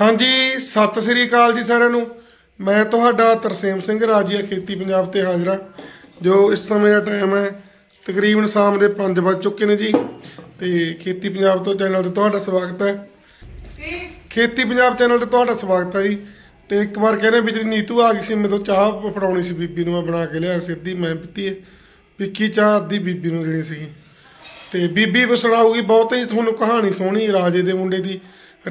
ਹਾਂਜੀ, ਸਤਿ ਸ੍ਰੀ ਅਕਾਲ ਜੀ ਸਾਰਿਆਂ ਨੂੰ। ਮੈਂ ਤੁਹਾਡਾ ਤਰਸੇਮ ਸਿੰਘ ਰਾਜੀਆ, ਖੇਤੀ ਪੰਜਾਬ ਤੇ ਹਾਜ਼ਰ ਹਾਂ, ਜੋ ਇਸ ਸਮੇਂ ਦਾ ਟਾਈਮ ਹੈ, ਤਕਰੀਬਨ ਸ਼ਾਮ ਦੇ 5 ਵੱਜ ਚੁੱਕੇ ਨੇ ਜੀ। ਤੇ ਖੇਤੀ ਪੰਜਾਬ ਤੋਂ ਚੈਨਲ ਤੇ ਤੁਹਾਡਾ ਸਵਾਗਤ ਹੈ। ਖੇਤੀ ਪੰਜਾਬ ਚੈਨਲ ਤੇ ਤੁਹਾਡਾ ਸਵਾਗਤ ਹੈ ਜੀ। ਤੇ ਇੱਕ ਵਾਰ ਕਹਿੰਦੇ ਵਿੱਚ ਨੀਤੂ ਆ ਗਈ ਸੀ, ਮੇਰੇ ਤੋਂ ਚਾਹ ਫੜਾਉਣੀ ਸੀ ਬੀਬੀ ਨੂੰ, ਮੈਂ ਬਣਾ ਕੇ ਲਿਆ ਸੀ, ਅੱਧੀ ਮੈਂ ਪੀਤੀ ਹੈ। ਵਿੱਕੀ ਚਾਹ ਅੱਧੀ ਬੀਬੀ ਨੂੰ ਦੇਣੀ ਸੀਗੀ। ਤੇ ਬੀਬੀ ਵੀ ਸੁਣਾਊਗੀ ਬਹੁਤ ਹੀ ਤੁਹਾਨੂੰ ਕਹਾਣੀ ਸੋਹਣੀ, ਰਾਜੇ ਦੇ ਮੁੰਡੇ ਦੀ।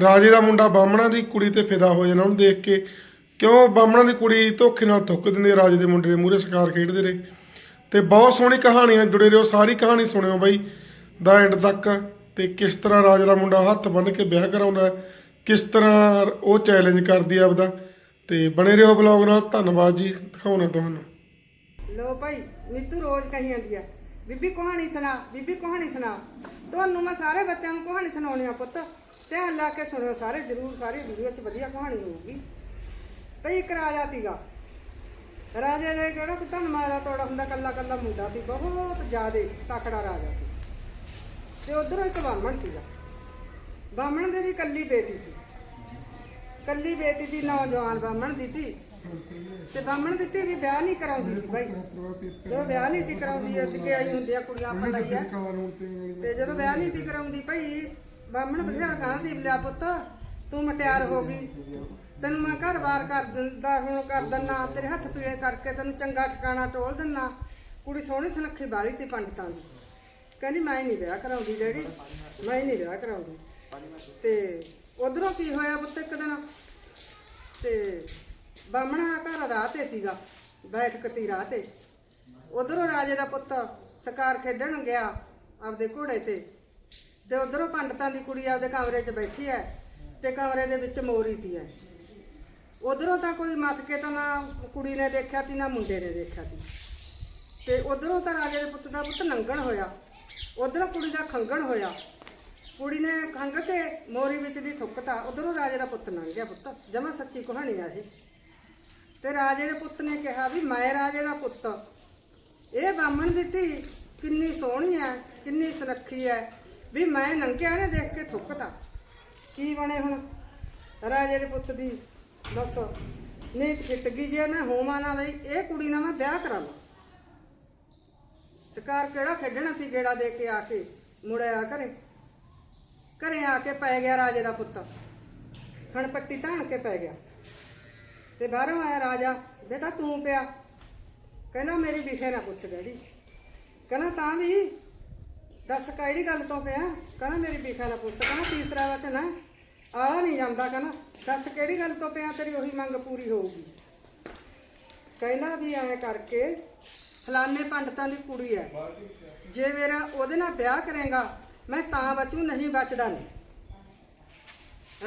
ਰਾਜੇ ਦਾ ਮੁੰਡਾ ਬਾਹਮਣਾ ਦੀ ਕੁੜੀ ਤੇ ਫਿਦਾ ਹੋ ਜਾਣਾ ਉਹਨੂੰ ਦੇਖ ਕੇ ਕਿਉਂ ਬਾਹਮਣਾ ਦੀ ਕੁੜੀ ਧੋਖੇ ਨਾਲ ਥੁੱਕ ਦਿੰਦੀ ਰਾਜੇ ਦੇ ਮੁੰਡੇ ਦੇ ਮੂਹਰੇ ਸ਼ਿਕਾਰ ਖੇਡਦੇ ਰਹੇ। ਤੇ ਬਹੁਤ ਸੋਹਣੀ ਕਹਾਣੀ ਨਾਲ ਜੁੜੇ ਰਹੋ, ਸਾਰੀ ਕਹਾਣੀ ਸੁਣਿਓ ਬਾਈ। ਦਾ ਐਂਡ ਤੱਕ। ਤੇ ਕਿਸ ਤਰ੍ਹਾਂ ਰਾਜੇ ਦਾ ਮੁੰਡਾ ਹੱਥ ਬੰਨ੍ਹ ਕੇ ਵਿਆਹ ਕਰਾਉਂਦਾ ਕਿਸ ਤਰ੍ਹਾਂ ਉਹ ਚੈਲੰਜ ਕਰਦੀ ਆ ਆਪਦਾ। ਤੇ ਬਣੇ ਰਹੋ ਬਲੌਗ ਨਾਲ, ਧੰਨਵਾਦ ਜੀ, ਦਿਖਾਉਣਾ ਤੁਹਾਨੂੰ। ਲੋ ਭਾਈ, ਨੀਤੂ ਰੋਜ਼ ਕਹੀ ਜਾਂਦੀ ਆ, ਬੀਬੀ ਕਹਾਣੀ ਸੁਣਾ, ਬੀਬੀ ਕਹਾਣੀ ਸੁਣਾ। ਤੁਹਾਨੂੰ ਮੈਂ ਸਾਰੇ ਬੱਚਿਆਂ ਨੂੰ ਕਹਾਣੀ ਸੁਣਾਉਣੀ ਆ ਪੁੱਤ। ਧਿਆਨ ਲਾ ਕੇ ਸੁਣਿਓ ਸਾਰੇ, ਜਰੂਰ ਸਾਰੇ ਵੀਡੀਓ 'ਚ ਵਧੀਆ ਕਹਾਣੀ ਹੋਊਗੀ। ਭਈ ਇੱਕ ਤੀਗਾ ਰਾਜੇ ਦੇ ਕਿਹੜਾ ਕਿ ਧਨ ਮਾਰਾ ਤੋੜਾ ਹੁੰਦਾ, ਕੱਲਾ ਕੱਲਾ ਮੁੰਡਾ ਸੀ, ਬਹੁਤ ਜ਼ਿਆਦੇ ਤਕੜਾ ਰਾਜਾ ਸੀ। ਤੇ ਉਧਰੋਂ ਇੱਕ ਬਾਹਮਣ ਸੀਗਾ। ਬਾਹਮਣ ਦੇ ਵੀ ਕੱਲੀ ਬੇਟੀ ਸੀ। ਕੱਲੀ ਬੇਟੀ ਦੀ ਨੌਜਵਾਨ ਬਾਹਮਣ ਦੀ ਸੀ ਤੇ ਬਾਹਮਣ ਦਿੱਤੀ ਵੀ ਵਿਆਹ ਨਹੀਂ ਕਰਾਉਂਦੀ ਸੀ ਭਾਈ ਜਦੋਂ ਵਿਆਹ ਨਹੀਂ ਸੀ ਕਰਾਉਂਦੀ, ਅਸੀਂ ਕਿ ਆਈ ਹੁੰਦੀ ਆ ਕੁੜੀਆਂ ਪੜਾਈ ਆ ਤੇ ਜਦੋਂ ਵਿਆਹ ਨਹੀਂ ਸੀ ਕਰਾਉਂਦੀ ਭਾਈ ਬਾਹਮਣ ਬਥੇਰਾ ਕਹਿੰਦੀ ਲਿਆ ਪੁੱਤ, ਤੂੰ ਮਟਿਆਰ ਹੋ ਗਈ। ਤੈਨੂੰ ਮੈਂ ਘਰ-ਬਾਰ ਕਰ ਦਿੰਦਾ, ਹੁਣ ਕਰ ਦਿੰਨਾ ਤੇਰੇ ਹੱਥ ਪੀਲੇ ਕਰਕੇ ਤੈਨੂੰ ਚੰਗਾ ਠਿਕਾਣਾ ਟੋਲ ਦਿੰਨਾ ਕੁੜੀ ਸੋਹਣੀ ਸੁਨੱਖੀ ਬਾਲੀ ਤੇ ਪੰਡਤਾਂ ਦੀ। ਕਹਿੰਦੀ, ਮੈਂ ਨਹੀਂ ਵਿਆਹ ਕਰਾਉਂਦੀ ਜਿਹੜੀ ਮੈਂ ਨਹੀਂ ਵਿਆਹ ਕਰਾਉਂਦੀ। ਤੇ ਉਧਰੋਂ ਕੀ ਹੋਇਆ ਪੁੱਤ ਇੱਕ ਦਿਨ? ਤੇ ਬਾਹਮਣਾ ਘਰ ਰਾਹ ਤੇ ਸੀਗਾ ਬੈਠਕ ਤੀ ਰਾਹ ਤੇ। ਉਧਰੋਂ ਰਾਜੇ ਦਾ ਪੁੱਤ ਸ਼ਿਕਾਰ ਖੇਡਣ ਗਿਆ ਆਪਦੇ ਘੋੜੇ ਤੇ। ਤੇ ਉਧਰੋਂ ਪੰਡਤਾਂ ਦੀ ਕੁੜੀ ਆਪਦੇ ਕਮਰੇ 'ਚ ਬੈਠੀ ਹੈ ਤੇ ਕਮਰੇ ਦੇ ਵਿੱਚ ਮੋਰੀ ਦੀ ਹੈ ਉਧਰੋਂ ਤਾਂ ਕੋਈ ਮੱਥ ਕੇ ਤਾਂ ਨਾ ਕੁੜੀ ਨੇ ਦੇਖਿਆ ਤੀ, ਨਾ ਮੁੰਡੇ ਨੇ ਦੇਖਿਆ ਤੀ। ਤੇ ਉਧਰੋਂ ਤਾਂ ਰਾਜੇ ਦੇ ਪੁੱਤ ਦਾ ਪੁੱਤ ਨੰਗਣ ਹੋਇਆ। ਉਧਰੋਂ ਕੁੜੀ ਦਾ ਖੰਗਣ ਹੋਇਆ। ਕੁੜੀ ਨੇ ਖੰਗ ਕੇ ਮੋਰੀ ਵਿੱਚ ਦੀ ਥੁੱਕਤਾ ਉਧਰੋਂ ਰਾਜੇ ਦਾ ਪੁੱਤ ਲੰਘ ਗਿਆ ਪੁੱਤ। ਜਮਾ ਸੱਚੀ ਕਹਾਣੀ ਆ ਇਹ। ਤੇ ਰਾਜੇ ਦੇ ਪੁੱਤ ਨੇ ਕਿਹਾ ਵੀ ਮੈਂ ਰਾਜੇ ਦਾ ਪੁੱਤ। ਇਹ ਬਾਹਮਣ ਦਿੱਤੀ ਕਿੰਨੀ ਸੋਹਣੀ ਹੈ ਕਿੰਨੀ ਸੁਰੱਖੀ ਹੈ ਵੀ ਮੈਂ ਨੰਗਿਆ ਨੇ ਦੇਖ ਕੇ ਥੁੱਕਤਾ। ਕੀ ਬਣੇ ਹੁਣ? ਰਾਜੇ ਦੇ ਪੁੱਤ ਦੀ ਦੱਸੋ। ਨੀਤ ਫਿੱਟ ਗਈ ਜੇ ਮੈਂ ਹੋਵਾਂ ਨਾ ਬਈ, ਇਹ ਕੁੜੀ ਨਾਲ ਮੈਂ ਵਿਆਹ ਕਰਾਵਾਂ ਸਰਕਾਰ ਕਿਹੜਾ ਖੇਡਣਾ ਸੀ ਗੇੜਾ ਦੇ ਕੇ ਆ ਕੇ ਮੁੜਿਆ ਘਰੇ? ਘਰੇ ਆ ਕੇ ਪੈ ਗਿਆ ਰਾਜੇ ਦਾ ਪੁੱਤ। ਹਣ ਪੱਟੀ ਧਾਣ ਕੇ ਪੈ ਗਿਆ। ਤੇ ਬਾਹਰੋਂ ਆਇਆ ਰਾਜਾ, ਬੇਟਾ ਤੂੰ ਪਿਆ। ਕਹਿੰਦਾ, ਮੇਰੀ ਵਿਖੇ ਨਾ ਪੁੱਛ ਡੈਡੀ। ਕਹਿੰਦਾ, ਤਾਂ ਵੀ ਦੱਸ ਕਿਹੜੀ ਗੱਲ ਤੋਂ ਪਿਆ? ਕਹਿੰਦਾ ਮੇਰੀ ਵਿਖੇ ਨਾ ਪੁੱਛ ਕਹਿੰਦਾ ਤੀਸਰਾ ਵਚਨ ਹੈ। ਆਲਾ ਨਹੀਂ ਜਾਂਦਾ, ਕਹਿੰਦਾ ਦੱਸ ਕਿਹੜੀ ਗੱਲ ਤੋਂ ਪਿਆ? ਤੇਰੀ ਉਹੀ ਮੰਗ ਪੂਰੀ ਹੋਊਗੀ। ਕਹਿੰਦਾ ਵੀ ਐਂ ਕਰਕੇ ਫਲਾਣੇ ਪੰਡਤਾਂ ਦੀ ਕੁੜੀ ਹੈ। ਜੇ ਮੇਰਾ ਉਹਦੇ ਨਾਲ ਵਿਆਹ ਕਰੇਗਾ, ਮੈਂ ਤਾਂ ਬਚੂ, ਨਹੀਂ ਬਚਦਾ ਨਹੀਂ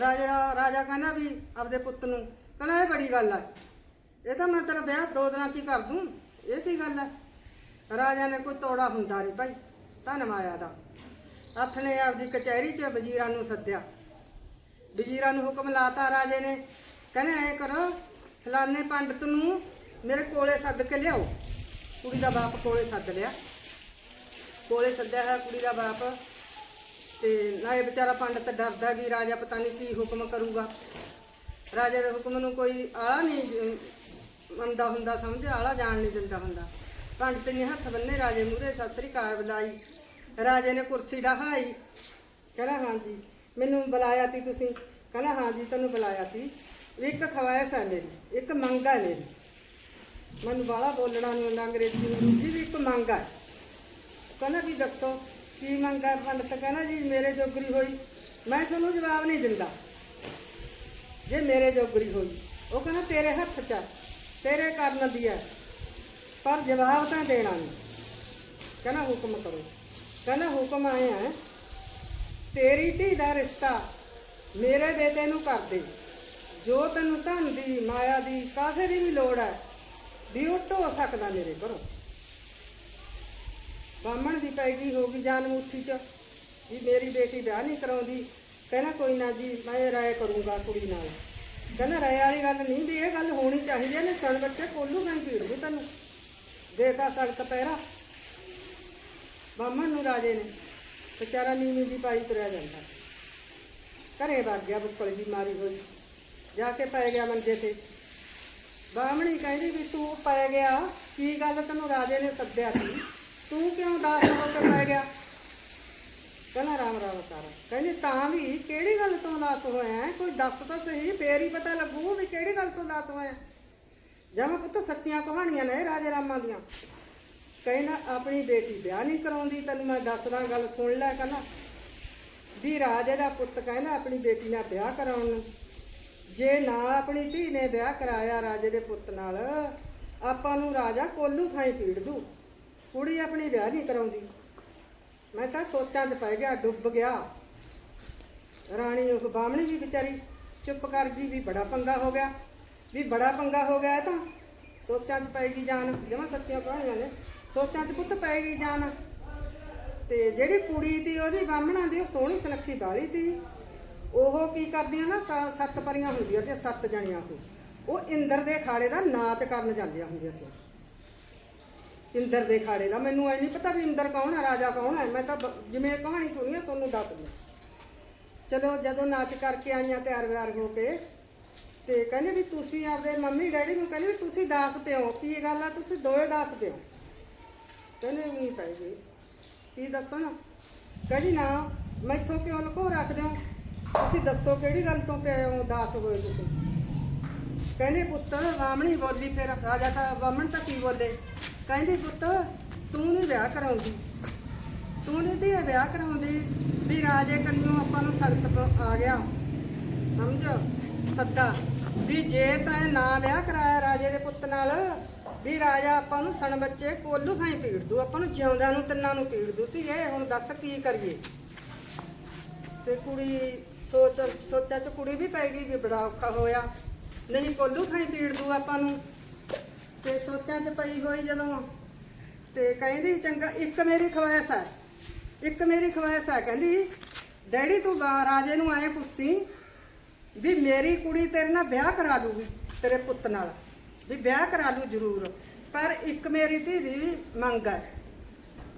ਰਾਜਾ ਰਾਜਾ ਕਹਿੰਦਾ ਵੀ ਆਪਦੇ ਪੁੱਤ ਨੂੰ, ਕਹਿੰਦਾ ਇਹ ਬੜੀ ਗੱਲ ਹੈ। ਇਹ ਤਾਂ ਮੈਂ ਤੇਰਾ ਵਿਆਹ ਦੋ ਦਿਨਾਂ 'ਚ ਹੀ ਕਰ ਦੂੰ। ਇਹ ਕੀ ਗੱਲ ਹੈ? ਰਾਜਾ ਨੇ ਕੋਈ ਤੋੜਾ ਹੁੰਦਾ ਨਹੀਂ ਭਾਈ। ਧੰਨ ਮਾਇਆ ਦਾ। ਹੱਥ ਨੇ ਆਪਦੀ ਕਚਹਿਰੀ 'ਚ ਵਜ਼ੀਰਾਂ ਨੂੰ ਸੱਦਿਆ। ਵਜ਼ੀਰਾਂ ਨੂੰ ਹੁਕਮ ਲਾਤਾ ਰਾਜੇ ਨੇ, ਕਹਿੰਦੇ ਐ ਕਰੋ, ਫਲਾਣੇ ਪੰਡਤ ਨੂੰ ਮੇਰੇ ਕੋਲੇ ਸੱਦ ਕੇ ਲਿਆਓ। ਕੁੜੀ ਦਾ ਬਾਪ ਕੋਲੇ ਸੱਦ ਲਿਆ। ਕੋਲੇ ਸੱਦਿਆ ਹੈ ਕੁੜੀ ਦਾ ਬਾਪ। ਤੇ ਨਾ ਇਹ ਵਿਚਾਰਾ ਪੰਡਤ ਡਰਦਾ ਵੀ ਰਾਜਾ ਪਤਾ ਨਹੀਂ ਕੀ ਹੁਕਮ ਕਰੂਗਾ। ਰਾਜੇ ਦੇ ਹੁਕਮ ਨੂੰ ਕੋਈ ਆਲਾ ਨਹੀਂ ਮੰਨਦਾ ਹੁੰਦਾ ਸਮਝ ਆਲਾ ਜਾਣ ਨਹੀਂ ਦਿੰਦਾ ਹੁੰਦਾ। ਪੰਡਤ ਨੇ ਹੱਥ ਬੰਨੇ ਰਾਜੇ ਮੂਹਰੇ ਸਤਿ ਸ੍ਰੀ ਅਕਾਲ ਬੁਲਾਈ। ਰਾਜੇ ਨੇ ਕੁਰਸੀ ਢਾਹਾਈ ਕਹਿੰਦਾ ਹਾਂਜੀ ਮੈਨੂੰ ਬੁਲਾਇਆ ਤੀ ਤੁਸੀਂ। ਕਹਿੰਦਾ ਹਾਂਜੀ ਤੈਨੂੰ ਬੁਲਾਇਆ ਤੀ। ਇੱਕ ਖਵਾਇਸ ਹੈ ਮੇਰੀ ਇੱਕ ਮੰਗ ਹੈ ਮੇਰੀ। ਮੈਨੂੰ ਬਾਹਲਾ ਬੋਲਣਾ ਨਹੀਂ ਆਉਂਦਾ ਅੰਗਰੇਜ਼ੀ ਨੂੰ। ਜੀ ਵੀ ਇੱਕ ਮੰਗ ਹੈ। ਕਹਿੰਦਾ ਵੀ ਦੱਸੋ ਕੀ ਮੰਗ ਹੈ? ਪੰਡਤ ਕਹਿੰਦਾ ਜੀ ਮੇਰੇ ਜੋਗਰੀ ਹੋਈ। ਮੈਂ ਤੁਹਾਨੂੰ ਜਵਾਬ ਨਹੀਂ ਦਿੰਦਾ। ਜੇ ਮੇਰੇ ਜੋਗਰੀ ਹੋਈ ਉਹ ਕਹਿੰਦਾ ਤੇਰੇ ਹੱਥ 'ਚ ਹੈ, ਤੇਰੇ ਕਰਨ ਦੀ ਹੈ। ਪਰ ਜਵਾਬ ਤਾਂ ਦੇਣਾ ਨਹੀਂ। ਕਹਿੰਦਾ ਹੁਕਮ ਕਰੋ। ਕਹਿੰਦਾ ਹੁਕਮ ਆਇਆ ਹੈ ਤੇਰੀ ਧੀ ਦਾ ਰਿਸ਼ਤਾ ਮੇਰੇ ਬੇਟੇ ਨੂੰ ਕਰ ਦੇ। ਜੋ ਤੈਨੂੰ ਧਨ ਦੀ, ਮਾਇਆ ਦੀ ਕਾਸੇ ਦੀ ਵੀ ਲੋੜ ਹੈ, ਵੀ ਉਹ ਢੋ ਸਕਦਾ ਮੇਰੇ ਘਰੋਂ। ਬਾਹਮਣ ਦੀ ਪੈ ਗਈ ਹੋ ਗਈ ਜਾਨ ਮੁੱਠੀ ਚ, ਵੀ ਮੇਰੀ ਬੇਟੀ ਵਿਆਹ ਨਹੀਂ ਕਰਾਉਂਦੀ। ਕਹਿੰਦਾ ਕੋਈ ਨਾ ਜੀ, ਮੈਂ ਰਾਏ ਕਰੂੰਗਾ ਕੁੜੀ ਨਾਲ। ਕਹਿੰਦਾ ਰਾਏ ਵਾਲੀ ਗੱਲ ਨਹੀਂ, ਵੀ ਇਹ ਗੱਲ ਹੋਣੀ ਚਾਹੀਦੀ ਹੈ ਨੇ ਸਣ ਬੱਚੇ ਕੋਲੂ ਮੈਂ ਭੀੜ ਵੀ ਤੈਨੂੰ। ਦੇਤਾ ਸਖਤ ਪਹਿਰਾ। ਬਾਹਮਣ ਨੂੰ ਰਾਜੇ ਨੇ ਵਿਚਾਰਾ ਨੀਵੀਂ ਦੀ ਪਾਈ ਤੁਰਿਆ ਜਾਂਦਾ। ਘਰੇ ਵਗ ਗਿਆ ਬੁੱਕਲ ਦੀ ਮਾਰੀ ਹੋਈ। ਜਾ ਕੇ ਪੈ ਗਿਆ ਮੰਜੇ ਤੇ। ਬਾਹਮਣੀ ਕਹਿੰਦੀ ਵੀ ਤੂੰ ਪੈ ਗਿਆ। ਕੀ ਗੱਲ ਤੈਨੂੰ ਰਾਜੇ ਨੇ ਸੱਦਿਆ ਸੀ? ਤੂੰ ਕਿਉਂ ਦਾਸ ਹੋ ਕੇ ਪੈ ਗਿਆ? ਕਹਿੰਦਾ, ਰਾਮ ਰਾਮ, ਸਾਰਾ। ਕਹਿੰਦੀ, ਤਾਂ ਵੀ ਕਿਹੜੀ ਗੱਲ ਤੋਂ ਦਾਸ ਹੋਇਆ ਹੈ? ਕੋਈ ਦੱਸ ਤਾਂ ਸਹੀ, ਫੇਰ ਹੀ ਪਤਾ ਲੱਗੂ ਵੀ ਕਿਹੜੀ ਗੱਲ ਤੋਂ ਦਾਸ ਹੋਇਆ ਜਾਵਾਂ ਪੁੱਤ ਸੱਚੀਆਂ ਕਹਾਣੀਆਂ ਨੇ ਰਾਜੇ ਰਾਮਾਂ ਦੀਆਂ। ਕਹਿੰਦਾ, ਆਪਣੀ ਬੇਟੀ ਵਿਆਹ ਨਹੀਂ ਕਰਾਉਂਦੀ, ਤੈਨੂੰ ਮੈਂ ਦੱਸਦਾ, ਗੱਲ ਸੁਣ ਲੈ ਕਹਿੰਦਾ ਵੀ ਰਾਜੇ ਦਾ ਪੁੱਤ ਕਹਿੰਦਾ, ਆਪਣੀ ਬੇਟੀ ਨਾਲ ਵਿਆਹ ਕਰਾਉਣ ਨੂੰ। ਜੇ ਨਾ ਆਪਣੀ ਧੀ ਨੇ ਵਿਆਹ ਕਰਾਇਆ ਰਾਜੇ ਦੇ ਪੁੱਤ ਨਾਲ, ਆਪਾਂ ਨੂੰ ਰਾਜਾ ਕੋਲੂ ਥਾਈ ਪੀੜ ਦੂ। ਕੁੜੀ ਆਪਣੀ ਵਿਆਹ ਨਹੀਂ ਕਰਾਉਂਦੀ। ਮੈਂ ਤਾਂ ਸੋਚਾਂ 'ਚ ਪੈ ਗਿਆ, ਡੁੱਬ ਗਿਆ। ਰਾਣੀ ਉਹ ਬਾਹਮਣੀ ਵੀ ਵਿਚਾਰੀ ਚੁੱਪ ਕਰ ਗਈ, ਵੀ ਬੜਾ ਪੰਗਾ ਹੋ ਗਿਆ। ਵੀ ਬੜਾ ਪੰਗਾ ਹੋ ਗਿਆ ਇਹ ਤਾਂ। ਸੋਚਾਂ 'ਚ ਪੈ ਗਈ ਜਾਨ। ਜਮਾ ਸੱਚੀਆਂ ਕਹਾਣੀਆਂ ਨੇ। ਸੋਚਾਂ 'ਚ ਪੁੱਤ ਪੈ ਗਈ ਜਾਨ। ਤੇ ਜਿਹੜੀ ਕੁੜੀ ਤੀ, ਉਹਦੀ ਬਾਹਮਣਾ ਦੀ, ਉਹ ਸੋਹਣੀ ਸੁਨੱਖੀ ਬਾਲੀ ਤੀ। ਉਹ ਕੀ ਕਰਦੀਆਂ ਨਾ, ਸ- ਸੱਤ ਪਰੀਆਂ ਹੁੰਦੀਆਂ ਤੇ ਸੱਤ ਜਣੀਆਂ ਉਹ ਉਹ ਇੰਦਰ ਦੇ ਖਾੜੇ ਦਾ ਨਾਚ ਕਰਨ ਜਾਂਦੀਆਂ ਹੁੰਦੀਆਂ ਤੇ ਇੰਦਰ ਦੇ ਖਾੜੇ ਦਾ। ਮੈਨੂੰ ਐ ਨਹੀਂ ਪਤਾ ਵੀ ਇੰਦਰ ਕੌਣ ਹੈ ਰਾਜਾ ਕੌਣ ਹੈ ਮੈਂ ਤਾਂ ਬ- ਜਿਵੇਂ ਕਹਾਣੀ ਸੁਣੀ ਹੈ ਤੁਹਾਨੂੰ ਦੱਸ ਦਿਆਂ ਚਲੋ, ਜਦੋਂ ਨਾਚ ਕਰਕੇ ਆਈਆਂ ਤਿਆਰ ਵਿਆਰ ਹੋ ਕੇ ਤੇ ਕਹਿੰਦੇ ਵੀ ਤੁਸੀਂ ਆਪਦੇ ਮੰਮੀ ਡੈਡੀ ਨੂੰ ਕਹਿੰਦੇ ਵੀ ਤੁਸੀਂ ਦਾਸ ਪਿਓ, ਕੀ ਗੱਲ ਆ? ਤੁਸੀਂ ਦੋਏ ਦਾਸ ਪਿਓ। ਕਹਿੰਦੇ ਵੀ ਨਹੀਂ ਪੈ ਗਈ ਕੀ ਦੱਸਣ? ਕਹਿੰਦੀ ਨਾ, ਮੈਥੋਂ ਕਿਉਂ ਲੁਕੋ ਰੱਖਦੇ ਹੋ? ਤੁਸੀਂ ਦੱਸੋ ਕਿਹੜੀ ਗੱਲ ਤੋਂ ਪਏ ਹੋ, ਦਾਸ ਹੋਏ ਤੁਸੀਂ? ਕਹਿੰਦੇ ਪੁੱਤ, ਵਾਮਣੀ ਬੋਲੀ ਫਿਰ, ਰਾਜਾ ਤਾਂ ਵਾਮਣ ਤਾਂ ਕੀ ਬੋਲੇ? ਕਹਿੰਦੀ ਪੁੱਤ, ਤੂੰ ਨਹੀਂ ਵਿਆਹ ਕਰਾਉਂਦੀ। ਤੂੰ ਨਹੀਂ ਧੀਏ ਵਿਆਹ ਕਰਾਉਂਦੀ ਵੀ ਰਾਜੇ ਕੰਨਿਓ ਆਪਾਂ ਨੂੰ ਸਖਤ ਆ ਗਿਆ। ਸਮਝ? ਸੱਦਾ ਵੀ ਜੇ ਤਾਂ ਨਾ ਵਿਆਹ ਕਰਾਇਆ ਰਾਜੇ ਦੇ ਪੁੱਤ ਨਾਲ, ਵੀ ਰਾਜਾ ਆਪਾਂ ਨੂੰ ਸਣ ਬੱਚੇ ਕੋਲੂ ਥਾਈ ਪੀੜ ਦੂ, ਆਪਾਂ ਨੂੰ ਜਿਉਂਦਿਆਂ ਨੂੰ ਤਿੰਨਾਂ ਨੂੰ ਪੀੜ ਦੂ। ਧੀਏ, ਹੁਣ ਦੱਸ ਕੀ ਕਰੀਏ? ਤੇ ਕੁੜੀ ਸੋਚ, ਸੋਚਾਂ ਚ ਕੁੜੀ ਵੀ ਪੈ ਗਈ ਵੀ ਬੜਾ ਔਖਾ ਹੋਇਆ। ਨਹੀਂ ਕੋਲੂ ਥਾਈ ਪੀੜ ਦੂ ਆਪਾਂ ਨੂੰ। ਤੇ ਸੋਚਾਂ ਚ ਪਈ ਹੋਈ ਜਦੋਂ, ਤੇ ਕਹਿੰਦੀ ਚੰਗਾ, ਇੱਕ ਮੇਰੀ ਖਵਾਇਸ਼ ਹੈ। ਇੱਕ ਮੇਰੀ ਖਵਾਇਸ਼ ਹੈ, ਕਹਿੰਦੀ, ਡੈਡੀ ਤੂੰ ਰਾਜੇ ਨੂੰ ਆਏ ਪੁੱਛੀ ਵੀ ਮੇਰੀ ਕੁੜੀ ਤੇਰੇ ਨਾਲ ਵਿਆਹ ਕਰਾ ਲੂਗੀ, ਤੇਰੇ ਪੁੱਤ ਨਾਲ। ਵੀ ਵਿਆਹ ਕਰਾ ਲੂ ਜ਼ਰੂਰ। ਪਰ ਇੱਕ ਮੇਰੀ ਧੀ ਦੀ ਮੰਗ ਹੈ